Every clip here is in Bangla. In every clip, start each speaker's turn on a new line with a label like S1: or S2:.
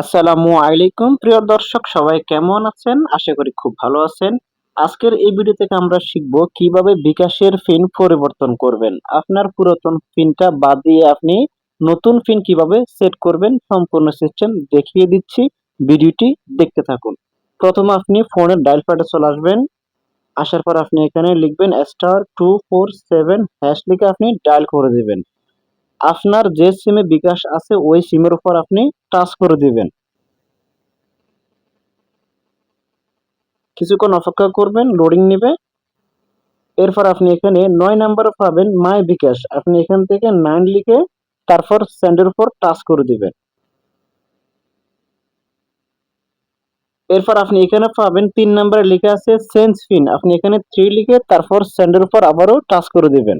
S1: আসসালামু আলাইকুম। প্রিয় দর্শক, সবাই কেমন আছেন? আশা করি খুব ভালো আছেন। আজকের এই ভিডিও থেকে আমরা শিখব কীভাবে বিকাশের পিন পরিবর্তন করবেন। আপনার পুরাতন পিনটা বাদ দিয়ে আপনি নতুন পিন কীভাবে সেট করবেন সম্পূর্ণ সিস্টেম দেখিয়ে দিচ্ছি। ভিডিওটি দেখতে থাকুন। প্রথমে আপনি ফোনের ডায়াল প্যাডে চলে আসবেন। আসার পর আপনি এখানে লিখবেন star two four seven hash লিখে আপনি ডায়াল করে দিবেন। আপনার যে সিমে বিকাশ আছে, ওই সিমের উপর আপনি টাচ করে দিবেন। কিছুক্ষণ অপেক্ষা করবেন লোডিং নেবে। এরপর আপনি এখানে নয় নাম্বার পাবেন মাই বিকাশ। আপনি এখান থেকে নাইন লিখে তারপর স্যান্ডের উপর টাচ করে দিবেন। এরপর আপনি এখানে পাবেন, তিন নাম্বারে লেখা আছে সেন্স ফিন আপনি এখানে থ্রি লিখে তারপর স্যান্ডের উপর আবারও টাচ করে দিবেন।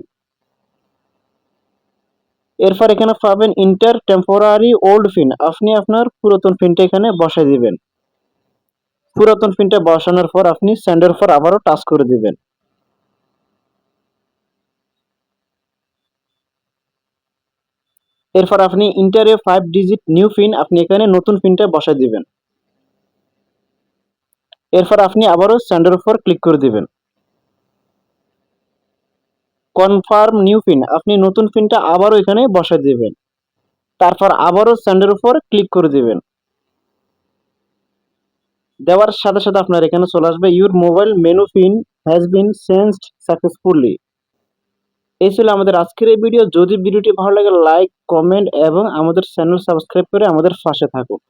S1: এরপর এখানে পাবেন ইন্টার টেম্পোরারি ওল্ড পিন আপনি আপনার পুরাতন পিনটা এখানে বসাই দিবেন। পুরাতন পিনটা বসানোর পর আপনি স্যান্ডের উপর আবারও টাচ করে দিবেন। এরপর আপনি ইন্টারে ফাইভ ডিজিট নিউ পিন আপনি এখানে নতুন পিনটা বসাই দিবেন। এরপর আপনি আবারও স্যান্ডের উপর ক্লিক করে দিবেন। কনফার্ম নিউ পিন আপনি নতুন পিনটা আবারও এখানে বসাই দিবেন। তারপর আবারও স্যান্ডের উপর ক্লিক করে দিবেন। দেওয়ার সাথে সাথে আপনার এখানে চলে আসবে your mobile menu pin has been changed successfully এই ছিল আমাদের আজকের এই ভিডিও। যদি ভিডিওটি ভালো লাগে লাইক কমেন্ট এবং আমাদের চ্যানেল সাবস্ক্রাইব করে আমাদের পাশে থাকুন।